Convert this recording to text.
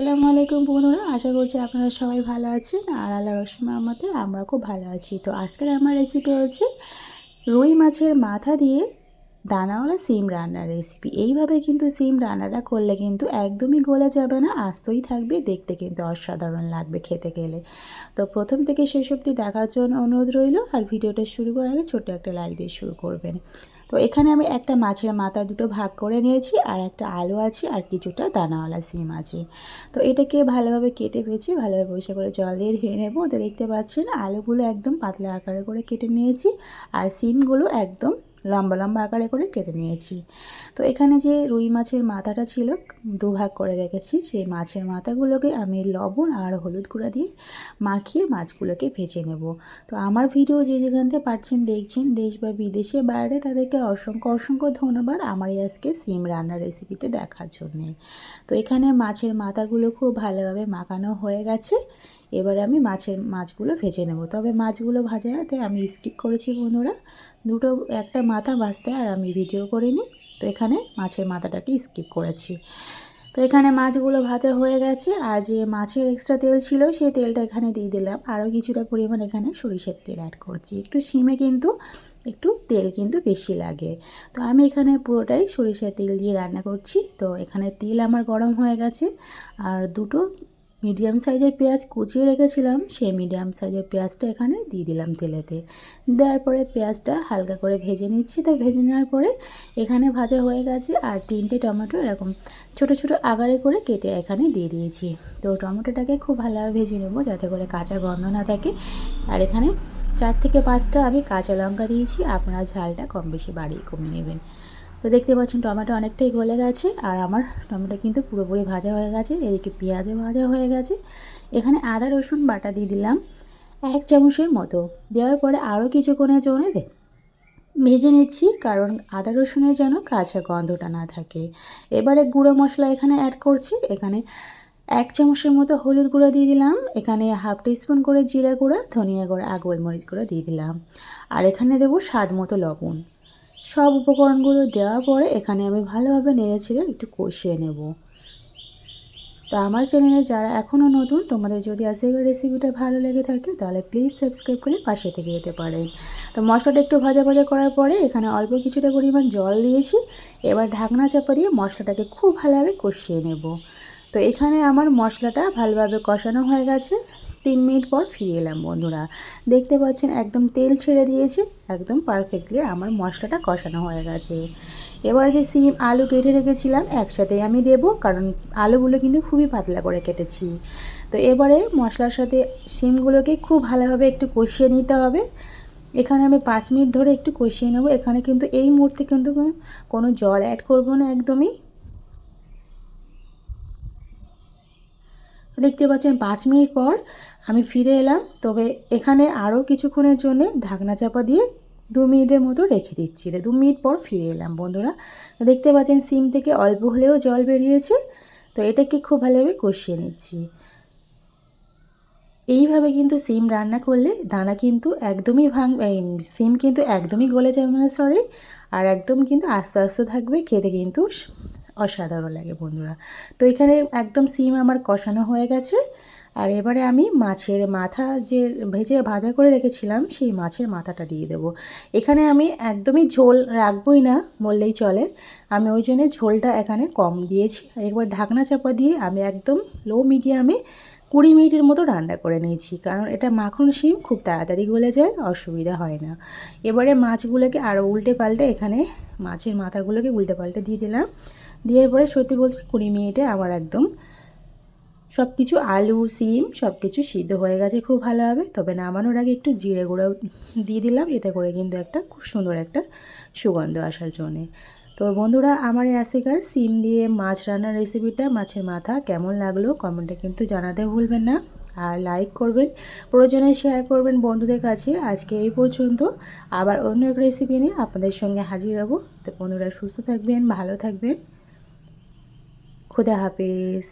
আসসালামু আলাইকুম বন্ধুরা, আশা করছি আপনারা সবাই ভালো আছেন আর আল্লাহ রসমার মতে আমরা খুব ভালো আছি। তো আজকের আমার রেসিপি হচ্ছে রুই মাছের মাথা দিয়ে দানাওয়ালা সিম রান্নার রেসিপি এইভাবে কিন্তু সিম রান্নাটা করলে কিন্তু একদমই গলে যাবে না, আস্তই থাকবে, দেখতে কিন্তু অসাধারণ লাগবে খেতে গেলে। তো প্রথম থেকে শেষ অবধি দেখার জন্য অনুরোধ রইল, আর ভিডিওটা শুরু করার আগে ছোট্ট একটা লাইক দিয়ে শুরু করবেন। তো এখানে আমি একটা মাছের মাথা দুটো ভাগ করে নিয়েছি, আর একটা আলু আছে, আর কিছুটা দানাওয়ালা সিম আছে। তো এটাকে ভালোভাবে কেটে পেয়েছি ভালোভাবে পরিষ্কার করে জল দিয়ে ধুয়ে নেব। তো দেখতে পাচ্ছেন, আলুগুলো একদম পাতলা আকারে করে কেটে নিয়েছি, আর সিমগুলো একদম লম্বা লম্বা আকারে করে কেটে নিয়েছি। তো এখানে যে রুই মাছের মাথাটা ছিল, দুভাগ করে রেখেছি। সেই মাছের মাথাগুলোকে আমি লবণ আর হলুদ গুঁড়া দিয়ে মাখিয়ে মাছগুলোকে ভেজে নেব। তো আমার ভিডিও যে যেখান থেকে পারছেন দেখছেন, দেশ বা বিদেশে বাইরে, তাদেরকে অসংখ্য অসংখ্য ধন্যবাদ আমার আজকে সিম রান্নার রেসিপিটা দেখার জন্যে। তো এখানে মাছের মাথাগুলো খুব ভালোভাবে মাখানো হয়ে গেছে। এবারে আমি মাছের, মাছগুলো ভেজে নেব। তবে মাছগুলো ভাজাতে আমি স্কিপ করেছি বন্ধুরা। দুটো, একটা মাথা ভাজতে আর আমি ভিডিও করিনি তো এখানে মাছের মাথাটাকে স্কিপ করেছি। তো এখানে মাছগুলো ভাজা হয়ে গেছে। আর যে মাছের এক্সট্রা তেল ছিল, সেই তেলটা এখানে দিয়ে দিলাম। আরও কিছুটা পরিমাণ এখানে সরিষার তেল অ্যাড করছি। একটু সিমে কিন্তু, একটু তেল কিন্তু বেশি লাগে। তো আমি এখানে পুরোটাই সরিষার তেল দিয়ে রান্না করছি। তো এখানে তেল আমার গরম হয়ে গেছে। আর দুটো মিডিয়াম সাইজের পেঁয়াজ কুচিয়ে রেখেছিলাম, সেই মিডিয়াম সাইজের পেঁয়াজটা এখানে দিয়ে দিলাম তেলেতে। দেওয়ার পরে পেঁয়াজটা হালকা করে ভেজে নিচ্ছি, তো ভেজে নেওয়ার পরে এখানে ভাজা হয়ে গেছে আর তিনটে টমেটো এরকম ছোট ছোট আগারে করে কেটে এখানে দিয়ে দিয়েছি। তো টমেটোটাকে খুব ভালোভাবে ভেজে নেব যাতে করে কাঁচা গন্ধ না থাকে। আর এখানে চার থেকে পাঁচটা আমি কাঁচা লঙ্কা দিয়েছি, আপনারা ঝালটা কম বেশি বাড়িয়ে কমিয়ে নেবেন। তো দেখতে পাচ্ছেন টমেটো অনেকটাই গলে গেছে আর আমার টমেটো কিন্তু পুরোপুরি ভাজা হয়ে গেছে, এদিকে পেঁয়াজও ভাজা হয়ে গেছে। এখানে আদা, রসুন বাটা দিয়ে দিলাম এক চামচের মতো। দেওয়ার পরে আরও কিছুক্ষণের জন্য ভেজে নিচ্ছি কারণ আদা, রসুনের যেন কাঁচা গন্ধটা না থাকে। এবারে গুঁড়ো মশলা এখানে অ্যাড করছি। এখানে এক চামচের মতো হলুদ গুঁড়ো দিয়ে দিলাম। এখানে হাফ টিস্পুন করে জিরা গুঁড়া, ধনিয়া গুঁড়া আর গোলমরিচ গুঁড়ো দিয়ে দিলাম। আর এখানে দেবো স্বাদ মতো লবণ। সব উপকরণগুলো দেওয়ার পরে এখানে আমি ভালোভাবে নেড়ে ছেড়ে একটু কষিয়ে নেব। তো আমার চ্যানেলে যারা এখনও নতুন, তোমাদের যদি আজকের রেসিপিটা ভালো লেগে থাকে, তাহলে প্লিজ সাবস্ক্রাইব করে পাশে থেকে যেতে পারেন। তো মশলাটা একটু ভাজা ভাজা করার পরে এখানে অল্প কিছুটা পরিমাণ জল দিয়েছি। এবার ঢাকনা চাপা দিয়ে মশলাটাকে খুব ভালোভাবে কষিয়ে নেব। তো এখানে আমার মশলাটা ভালোভাবে কষানো হয়ে গেছে। তিন মিনিট পর ফিরে এলাম, বন্ধুরা। দেখতে পাচ্ছেন, একদম তেল ছেড়ে দিয়েছে, একদম পারফেক্টলি আমার মশলাটা কষানো হয়ে গেছে। এবার যে সিম আলু কেটে রেখেছিলাম, একসাথে আমি দেব, কারণ আলুগুলো কিন্তু খুবই পাতলা করে কেটেছি। তো এবারে মশলার সাথে সিমগুলোকে খুব ভালোভাবে একটু কষিয়ে নিতে হবে। এখানে আমি পাঁচ মিনিট ধরে একটু কষিয়ে নেব। এখানে কিন্তু এই মুহূর্তে কিন্তু কোনো জল অ্যাড করব না একদমই। দেখতে পাচ্ছেন পাঁচ মিনিট পর আমি ফিরে এলাম। তবে এখানে আরও কিছুক্ষণের জন্য ঢাকনা চাপা দিয়ে দু মিনিটের মতো রেখে দিচ্ছি। দু মিনিট পর ফিরে এলাম বন্ধুরা। দেখতে পাচ্ছেন সিম থেকে অল্প হলেও জল বেরিয়েছে। তো এটাকে খুব ভালোভাবে কষিয়ে নিচ্ছি। এইভাবে কিন্তু সিম রান্না করলে দানা কিন্তু একদমই ভাঙ সিম কিন্তু একদমই গলে যাবে না সরি আর একদম কিন্তু আস্তে আস্তে থাকবে, খেতে কিন্তু অসাধারণ লাগে বন্ধুরা। তো এখানে একদম সিম আমার কষানো হয়ে গেছে। আর এবারে আমি মাছের মাথা যে ভেজে ভাজা করে রেখেছিলাম, সেই মাছের মাথাটা দিয়ে দেব। এখানে আমি একদমই ঝোল রাখবই না, বললেই চলে। আমি ওই জন্যে ঝোলটা এখানে কম দিয়েছি। একবার ঢাকনা চাপা দিয়ে আমি একদম লো মিডিয়ামে কুড়ি মিনিটের মতো রান্না করে নিয়েছি। কারণ এটা মাখন শিম, খুব তাড়াতাড়ি গলে যায়, অসুবিধা হয় না। এবারে মাছগুলোকে আরও উল্টে পাল্টে এখানে মাছের মাথাগুলোকে উল্টে পাল্টে দিয়ে দিলাম। দিয়ে পরে সত্যি বলছি কুড়ি মিনিটে আমার একদম সব কিছু আলু, সিম সব কিছু সিদ্ধ হয়ে গেছে, খুব ভালোভাবে তবে নামানোর আগে একটু জিরে গুঁড়ো দিয়ে দিলাম, এতে করে কিন্তু একটা খুব সুন্দর একটা সুগন্ধ আসার জন্যে। তো বন্ধুরা, আমার এই আসিকার সিম দিয়ে মাছ রান্নার রেসিপিটা মাছের মাথা কেমন লাগল কমেন্টে কিন্তু জানাতে ভুলবেন না। আর লাইক করবেন, প্রয়োজনে শেয়ার করবেন বন্ধুদের কাছে। আজকে এই পর্যন্ত, আবার অন্য এক রেসিপি নিয়ে আপনাদের সঙ্গে হাজির হব। তো বন্ধুরা, সুস্থ থাকবেন, ভালো থাকবেন। খুদা হাফিজ